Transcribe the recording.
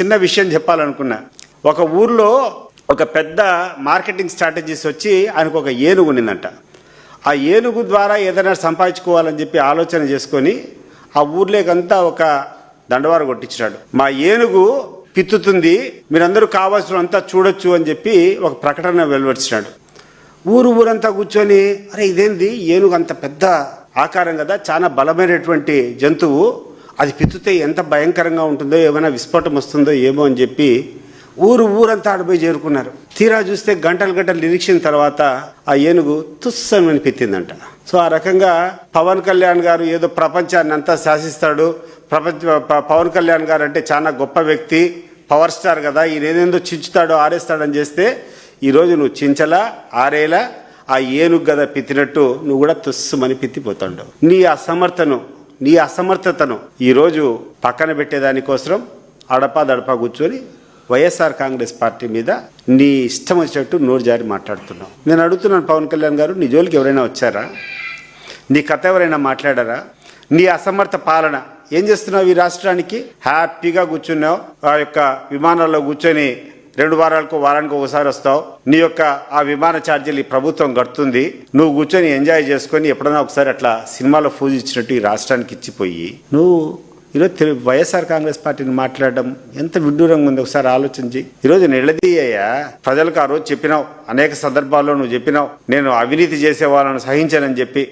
చిన్న విషయం చెప్పాలనుకున్నా. ఒక ఊర్లో ఒక పెద్ద మార్కెటింగ్ స్ట్రాటజీస్ వచ్చి ఆయనకు ఒక ఏనుగు ఉన్నిందంట. ఆ ఏనుగు ద్వారా ఏదైనా సంపాదించుకోవాలని చెప్పి ఆలోచన చేసుకొని ఆ ఊర్లోకంతా ఒక దండవారు కొట్టించినాడు. మా ఏనుగు పిత్తుతుంది మీరందరూ కావాల్సిన అంతా చూడొచ్చు అని చెప్పి ఒక ప్రకటన వెలువరిచినాడు. ఊరు ఊరంతా కూర్చొని అరే ఇదేంది? ఏనుగు అంత పెద్ద ఆకారం కదా చాలా బలమైనటువంటి జంతువు. అది పిత్తితే ఎంత భయంకరంగా ఉంటుందో ఏమైనా విస్ఫోటం వస్తుందో ఏమో అని చెప్పి ఊరు ఊరంతా ఆడిపోయి చేరుకున్నారు. తీరా చూస్తే గంటలు గంటలు నిరీక్షణ తర్వాత ఆ ఏనుగు తుస్సమని పెట్టిందంట సో ఆ రకంగా పవన్ కళ్యాణ్ గారు ఏదో ప్రపంచాన్ని అంతా శాసిస్తాడు. ప్రపంచ పవన్ కళ్యాణ్ గారు అంటే చాలా గొప్ప వ్యక్తి పవర్ స్టార్ కదా. ఈయన ఏదేందో చించుతాడో ఆరేస్తాడని చేస్తే ఈరోజు నువ్వు చించలా ఆరేలా ఆ ఏనుగు గద పిత్తినట్టు నువ్వు కూడా తుస్సుమని పిత్తిపోతాడు నీ అసమర్థను నీ అసమర్థతను ఈరోజు పక్కన పెట్టేదానికోసం అడపా దడపా కూర్చొని వైఎస్ఆర్ కాంగ్రెస్ పార్టీ మీద నీ ఇష్టం వచ్చినట్టు నోరు జారి మాట్లాడుతున్నావు. నేను అడుగుతున్నాను పవన్ కళ్యాణ్ గారు నీ జోలికి ఎవరైనా వచ్చారా? నీ కథ ఎవరైనా మాట్లాడారా? నీ అసమర్థ పాలన ఏం చేస్తున్నావు ఈ రాష్ట్రానికి? హ్యాపీగా కూర్చున్నావు. ఆ యొక్క విమానాల్లో కూర్చొని రెండు వారాలకు వారానికి ఒకసారి వస్తావు. నీ యొక్క ఆ విమాన ఛార్జీలు ఈ ప్రభుత్వం కడుతుంది. నువ్వు కూర్చొని ఎంజాయ్ చేసుకొని ఎప్పుడైనా ఒకసారి అట్లా సినిమాలో ఫూజ్ ఇచ్చినట్టు ఈ రాష్ట్రానికి ఇచ్చిపోయి నువ్వు ఈరోజు వైఎస్ఆర్ కాంగ్రెస్ పార్టీని మాట్లాడడం ఎంత విడ్డూరంగా ఉంది ఒకసారి ఆలోచించి ఈరోజు నిలదీయ్యా ప్రజలకు ఆ రోజు చెప్పినావు అనేక సందర్భాల్లో నువ్వు చెప్పినావు నేను అవినీతి చేసే వాళ్ళను సహించానని చెప్పి.